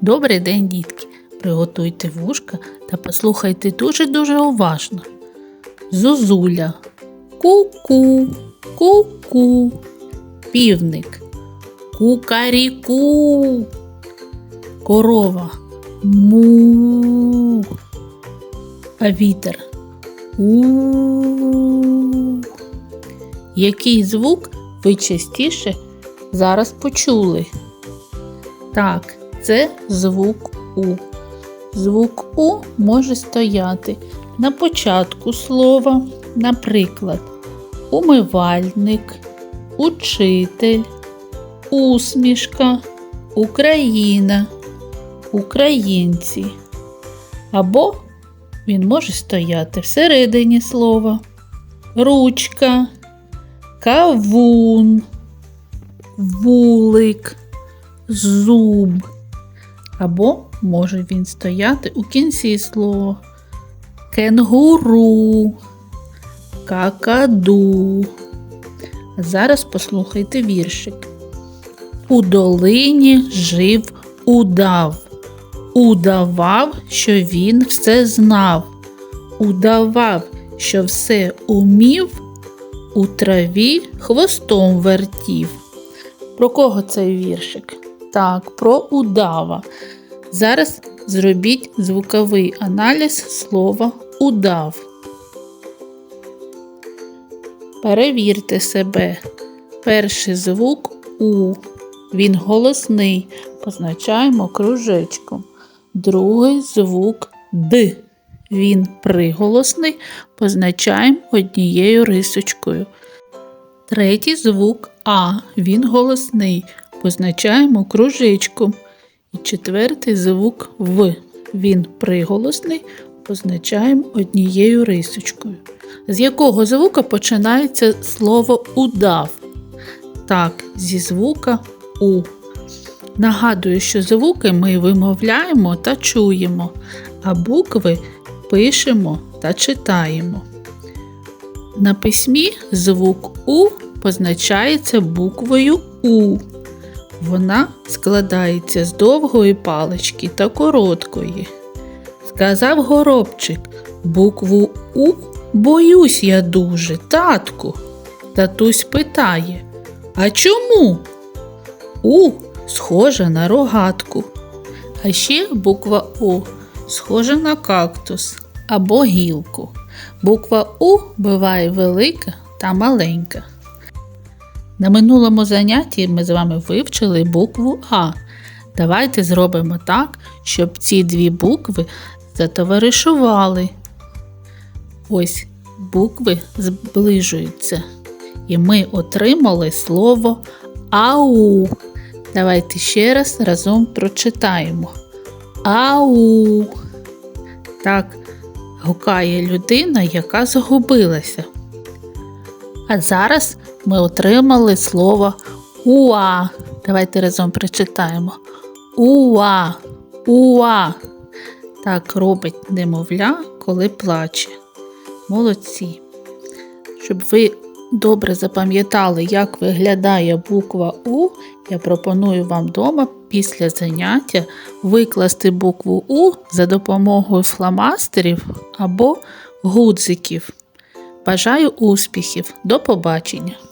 Добрий день, дітки! Приготуйте вушка та послухайте дуже-дуже уважно. Зозуля. Ку-ку, ку-ку. Півник. Кукаріку. Корова. Му. А вітер. У. Який звук ви частіше зараз почули? Так, це звук У. Звук У може стояти на початку слова, наприклад, умивальник, учитель, усмішка, Україна, українці. Або він може стояти всередині слова, ручка, кавун, вулик зуб. Або може він стояти у кінці слова. Кенгуру, какаду. Зараз послухайте віршик. У долині жив удав. Удавав, що він все знав. Удавав, що все умів, у траві хвостом вертів. Про кого цей віршик? Так, про удава. Зараз зробіть звуковий аналіз слова удав. Перевірте себе. Перший звук У. Він голосний. Позначаємо кружечком. Другий звук Д. Він приголосний. Позначаємо однією рисочкою. Третій звук А. Він голосний. Позначаємо кружечком. І четвертий звук В. Він приголосний. Позначаємо однією рисочкою. З якого звука починається слово удав? Так, зі звука У. Нагадую, що звуки ми вимовляємо та чуємо, а букви пишемо та читаємо. На письмі звук У позначається буквою У. Вона складається з довгої палички та короткої. Сказав горобчик, букву У боюсь я дуже, татку. Татусь питає, а чому? У схожа на рогатку. А ще буква У схожа на кактус або гілку. Буква У буває велика та маленька. На минулому занятті ми з вами вивчили букву А. Давайте зробимо так, щоб ці дві букви затоваришували. Ось букви зближуються. І ми отримали слово АУ. Давайте ще раз разом прочитаємо. Ау. Так гукає людина, яка загубилася. А зараз ми отримали слово уа. Давайте разом прочитаємо. Уа, уа. Так робить немовля, коли плаче. Молодці. Щоб ви добре запам'ятали, як виглядає буква У, я пропоную вам вдома після заняття викласти букву У за допомогою фломастерів або гудзиків. Бажаю успіхів! До побачення!